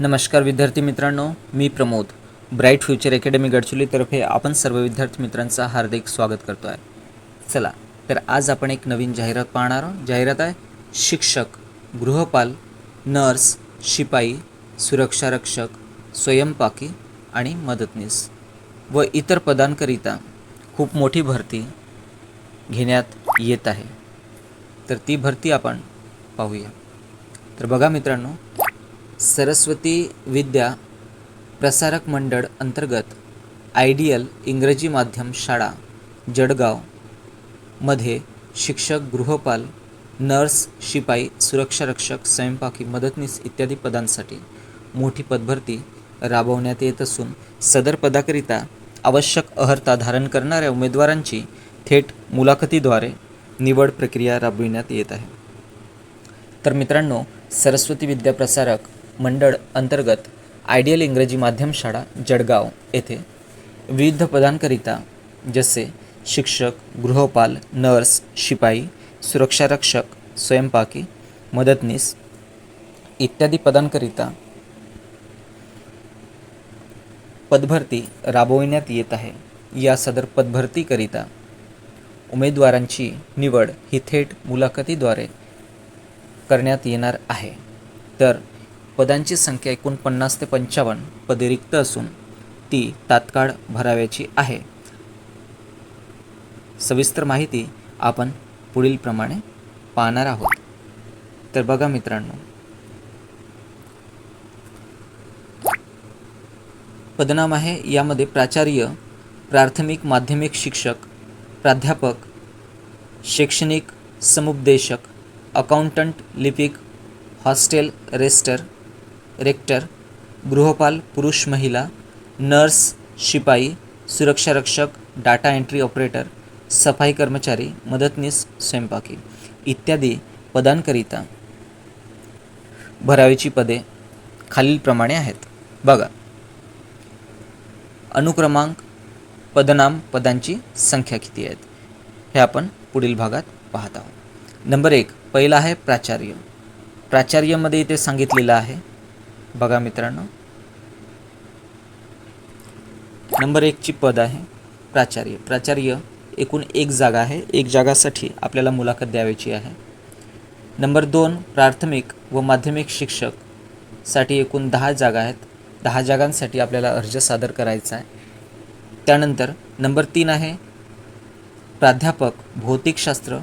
नमस्कार विद्यार्थी मित्रांनो मी प्रमोद. ब्राईट फ्युचर अकॅडमी गडचुलीतर्फे आपण सर्व विद्यार्थी मित्रांचं हार्दिक स्वागत करतो आहे चला तर आज आपण एक नवीन जाहिरात पाहणार आहोत. जाहिरात आहे शिक्षक गृहपाल नर्स शिपाई सुरक्षारक्षक स्वयंपाकी आणि मदतनीस व इतर पदांकरिता खूप मोठी भरती घेण्यात येत आहे. तर ती भरती आपण पाहूया. तर बघा मित्रांनो सरस्वती विद्या प्रसारक मंडळ अंतर्गत आयडियल इंग्रजी माध्यम शाळा जळगावमध्ये शिक्षक गृहपाल नर्स शिपाई सुरक्षारक्षक स्वयंपाकी मदतनीस इत्यादी पदांसाठी मोठी पदभरती राबवण्यात येत असून सदर पदाकरिता आवश्यक अर्हता धारण करणाऱ्या उमेदवारांची थेट मुलाखतीद्वारे निवड प्रक्रिया राबविण्यात येत आहे. तर मित्रांनो सरस्वती विद्याप्रसारक मंडळ अंतर्गत आयडियल इंग्रजी माध्यम शाळा जळगाव येथे विविध पदांकरिता जसे शिक्षक गृहपाल नर्स शिपाई सुरक्षारक्षक स्वयंपाकी मदतनीस इत्यादी पदांकरिता पदभरती राबविण्यात येत आहे. या सदर पदभरतीकरिता उमेदवारांची निवड ही थेट मुलाखतीद्वारे करण्यात येणार आहे. तर पदांची संख्या एकूण पन्नास ते पंचावन्न पदे रिक्त असून ती तात्काळ भराव्याची आहे. सविस्तर माहिती आपण पुढीलप्रमाणे पाहणार आहोत. तर बघा मित्रांनो. पदनाम आहे यामध्ये प्राचार्य प्राथमिक माध्यमिक शिक्षक प्राध्यापक शैक्षणिक समुपदेशक अकाउंटंट लिपिक हॉस्टेल रेस्टर रेक्टर गृहपाल पुरुष महिला नर्स शिपाई सुरक्षारक्षक डाटा एंट्री ऑपरेटर सफाई कर्मचारी मदतनीस स्वयंपाकी इत्यादी पदांकरिता भरावीची पदे खालीलप्रमाणे आहेत. बघा. अनुक्रमांक पदनाम पदांची संख्या किती आहेत? हे आपण पुढील भागात पाहत आहोत. नंबर एक पहिला आहे प्राचार्य. प्राचार्यमध्ये इथे सांगितलेलं आहे बघा मित्रांनो. नंबर एकची पद आहे प्राचार्य. प्राचार्य एकूण एक जागा आहे. एक जागासाठी आपल्याला मुलाखत द्यावयाची आहे. नंबर दोन प्राथमिक व माध्यमिक शिक्षकसाठी एकूण दहा जागा आहेत. दहा जागांसाठी आपल्याला अर्ज सादर करायचा आहे. त्यानंतर नंबर तीन आहे प्राध्यापक भौतिकशास्त्र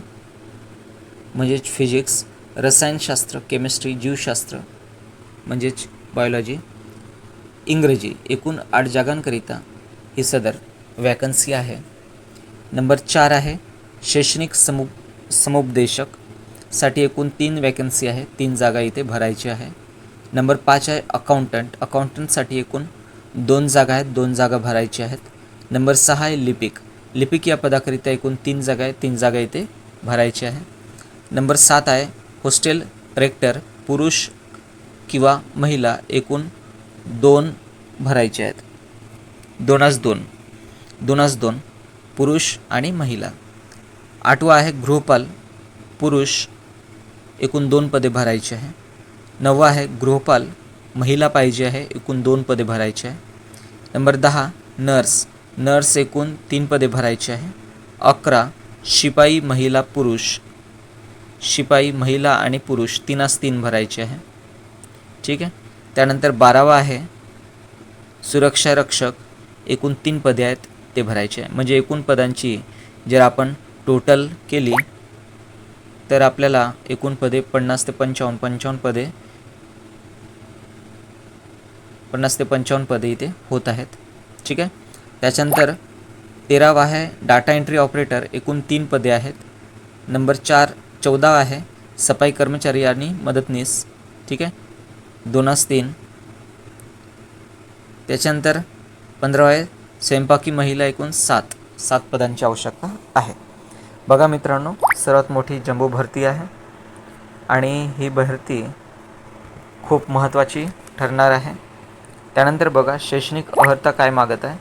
म्हणजेच फिजिक्स रसायनशास्त्र केमिस्ट्री जीवशास्त्र म्हणजेच बायोलॉजी इंग्रजी एकूण आठ जागांकरिता ही सदर वॅकन्सी आहे. नंबर चार आहे शैक्षणिक समु समुपदेशकसाठी एकूण तीन वॅकन्सी आहे तीन जागा इथे भरायची आहे. नंबर पाच आहे अकाउंटंट अकाउंटंटसाठी एकूण दोन जागा आहेत दोन जागा भरायची आहेत. नंबर सहा आहे लिपिक. लिपिक या पदाकरिता एकूण तीन जागा आहे तीन जागा इथे भरायची आहे. नंबर सात आहे हॉस्टेल रेक्टर पुरुष किंवा महिला एकूण दोन भरायचे आहेत. दोनास दोन. दोनास दोन पुरुष आणि महिला. आठवा आहे गृहपाल पुरुष एकूण दोन पदे भरायचे आहे. नववा आहे गृहपाल महिला पाहिजे आहे एकूण दोन पदे भरायचे आहे. नंबर दहा नर्स. नर्स एकूण तीन पदे भरायचे आहे. अकरा शिपाई महिला पुरुष. शिपाई महिला आणि पुरुष तीनास तीन भरायचे आहे. ठीक आहे? त्यानंतर बारावा आहे सुरक्षा रक्षक एकूण तीन पदे आहेत ते भरायचे आहे. म्हणजे एकूण पदांची जर आपण टोटल केली तर आपल्याला एकूण पदे पन्नास ते पंचावन्न पंचावन्न पदे पन्नास ते पंचावन्न पदे इथे होत आहेत. ठीक आहे? त्याच्यानंतर तेरावा आहे डाटा एंट्री ऑपरेटर एकूण तीन पदे आहेत. नंबर चार चौदा आहे सफाई कर्मचारी आणि मदतनीस. ठीक आहे? दोनास तीन. त्याच्यानंतर पंधरावा आहे स्वयंपाकी महिला एकूण सात. सात पदांची आवश्यकता आहे. बघा मित्रांनो सर्वात मोठी जम्बो भरती आहे आणि ही भरती खूप महत्त्वाची ठरणार आहे. त्यानंतर बघा शैक्षणिक अर्हता काय मागत आहे?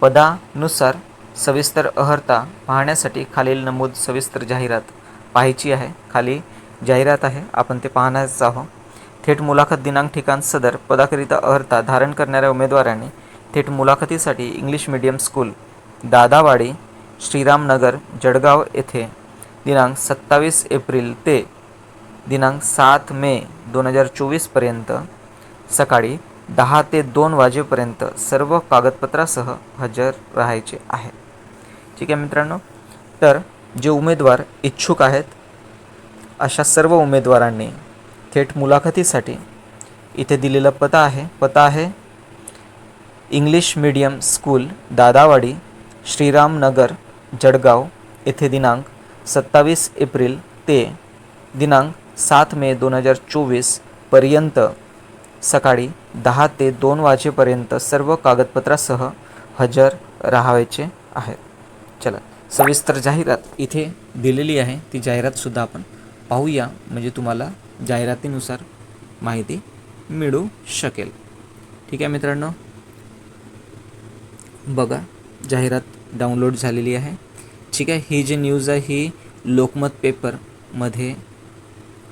पदानुसार सविस्तर अर्हता पाहण्यासाठी खालील नमूद सविस्तर जाहिरात पाहायची आहे. खाली जाहिरात आहे आपण ते पाहण्याच आहोत. थेट मुलाखत दिनांक ठिकाण सदर पदाकरिता अर्हता धारण करणाऱ्या उमेदवारांनी थेट मुलाखतीसाठी English medium school Dadawadi Shriramnagar Jalgaon येथे दिनांक सत्तावीस एप्रिल ते दिनांक सात मे दोन हजार चोवीसपर्यंत सकाळी दहा ते दोन वाजेपर्यंत सर्व कागदपत्रासह हजर राहायचे आहे. ठीक आहे मित्रांनो? तर जे उमेदवार इच्छुक आहेत अशा सर्व उमेदवारांनी थेट मुलाखतीसाठी. इथे दिलेला पत्ता आहे. पत्ता आहे English medium school Dadawadi Shriramnagar Jalgaon येथे दिनांक सत्तावीस एप्रिल ते दिनांक सात मे दोन हजार चोवीसपर्यंत सकाळी दहा ते दोन वाजेपर्यंत सर्व कागदपत्रासह हजर राहावायचे आहेत. चला सविस्तर जाहिरात इथे दिलेली आहे. ती जाहिरातसुद्धा आपण पाहूया. म्हणजे तुम्हाला जाहिरातीनुसार माहिती मिळू शकेल. ठीक आहे मित्रांनो? बघा जाहिरात डाउनलोड झालेली आहे. ठीक आहे ही जी न्यूज आहे ही लोकमत पेपरमध्ये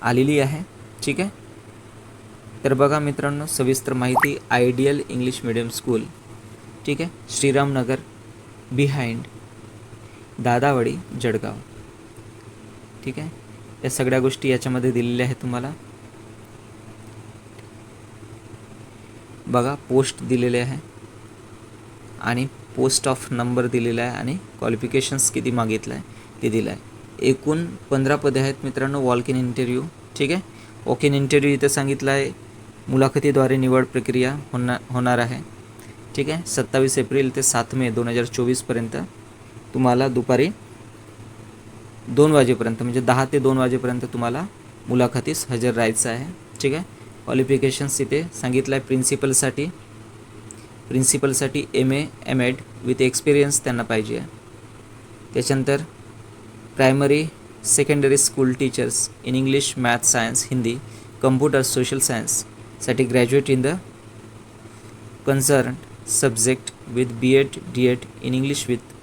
आलेली आहे. ठीक आहे? तर बघा मित्रांनो सविस्तर माहिती आयडियल इंग्लिश मिडियम स्कूल. ठीक आहे? श्रीरामनगर बिहाइंड दादावाडी जळगाव. ठीक आहे? या सगळ्या गोष्टी याच्यामध्ये दिलेल्या आहेत तुम्हाला. बघा पोस्ट दिलेले आहे आणि पोस्ट ऑफ नंबर दिलेला आहे आणि क्वालिफिकेशन्स किती मागितलं आहे ते दिलं आहे एकूण पंधरा पदे आहेत मित्रांनो वॉल्क इन इंटरव्ह्यू ठीक आहे? वॉक इन इंटरव्ह्यू इथं सांगितलं आहे मुलाखतीद्वारे निवड प्रक्रिया होणार होणार आहे ठीक आहे? सत्तावीस एप्रिल ते सात मे दोन हजार चोवीसपर्यंत तुम्हाला दुपारी दोन वाजेपर्यंत म्हणजे दहा ते दोन वाजेपर्यंत तुम्हाला मुलाखतीस हजर राहायचं आहे. ठीक आहे? क्वालिफिकेशन्स इथे सांगितलं आहे प्रिन्सिपलसाठी प्रिन्सिपलसाठी M A M Ed with experience त्यांना पाहिजे आहे. त्याच्यानंतर primary secondary school teachers in English math science Hindi computer social सायन्ससाठी graduate in the concern subject with B Ed D Ed in English with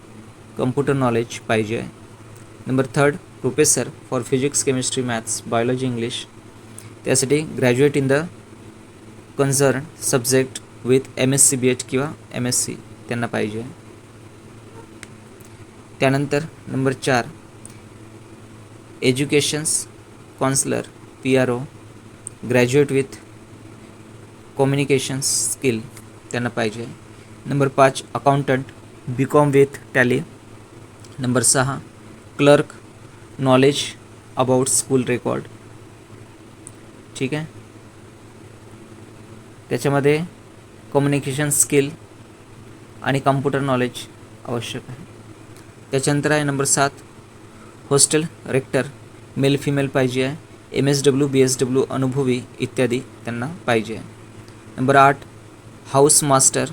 computer knowledge पाहिजे आहे. Number third professor for physics chemistry maths biology English त्यासाठी graduate in the concern subject with M S C B Ed किंवा M S C त्यांना पाहिजे. त्यानंतर number चार educations counsellor P R O graduate with communications skill त्यांना पाहिजे. Number पाच accountant B com with Tally number सहा clerk knowledge about school record ठीक आहे? त्याच्यामध्ये कम्युनिकेशन स्किल आणि कम्प्युटर नॉलेज आवश्यक आहे. त्याच्यानंतर आहे नंबर सात हॉस्टेल रेक्टर मेल फिमेल पाहिजे आहे. M S W B S W अनुभवी इत्यादी त्यांना पाहिजे आहे. नंबर आठ हाऊस मास्टर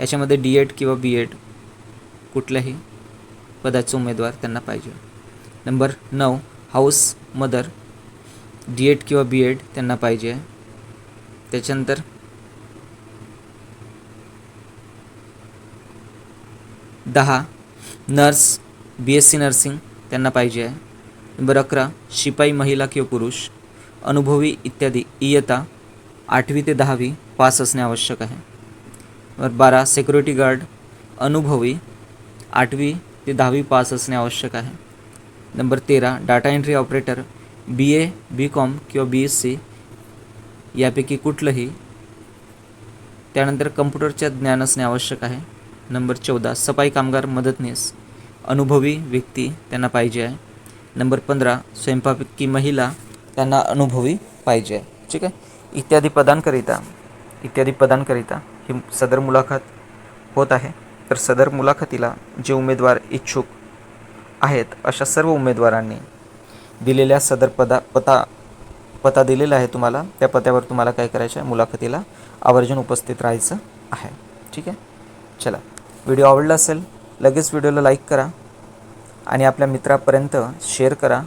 याच्यामध्ये डी एड किंवा बी एड कुठल्याही पदाचे उमेदवार त्यांना पाहिजे. नंबर नऊ हाऊस मदर डी एड किंवा बी एड त्यांना पाहिजे. आहे त्याच्यानंतर दहा nurse B S C nursing त्यांना पाहिजे. आहे नंबर अकरा शिपाई महिला किंवा पुरुष अनुभवी इत्यादी. इयता आठवी ते दहावी पास असणे आवश्यक आहे. नंबर बारा सिक्युरिटी गार्ड अनुभवी. आठवी ते दहावी पास असणे आवश्यक आहे. नंबर तेरा data entry operator B A B com किंवा बी एस सी यापैकी कुठलंही त्यानंतर कम्प्युटरच्या ज्ञान असणे आवश्यक आहे. नंबर चौदा सफाई कामगार मदतनीस अनुभवी व्यक्ती त्यांना पाहिजे आहे. नंबर पंधरा स्वयंपाकी महिला त्यांना अनुभवी पाहिजे आहे. ठीक आहे? इत्यादी पदांकरिता इत्यादी पदांकरिता ही सदर मुलाखत होत आहे. तर सदर मुलाखतीला जे उमेदवार इच्छुक आहेत अशा सर्व उमेदवारांनी दिलेल्या सदर पदा पता पता दिलेला आहे तुम्हाला. त्या पत्यावर तुम्हाला काय करायचं आहे मुलाखतीला आवर्जून उपस्थित राहायचं आहे. ठीक आहे? चला. व्हिडिओ आवडला असेल लगेच व्हिडिओला लाईक करा आणि आपल्या मित्रापर्यंत शेअर करा.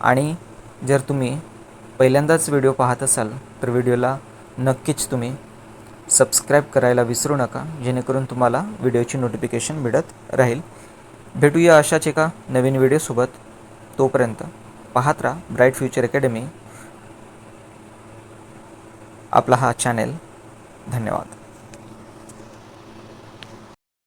आणि जर तुम्ही पहिल्यांदाच व्हिडिओ पाहत असाल तर व्हिडिओला नक्कीच तुम्ही सबस्क्राईब करायला विसरू नका जेणेकरून तुम्हाला व्हिडिओची नोटिफिकेशन मिळत राहील. भेटूया अशाच एका नवीन व्हिडिओसोबत तोपर्यंत पाहत राहा ब्राईट फ्युचर अकॅडमी आपला हा चॅनेल धन्यवाद.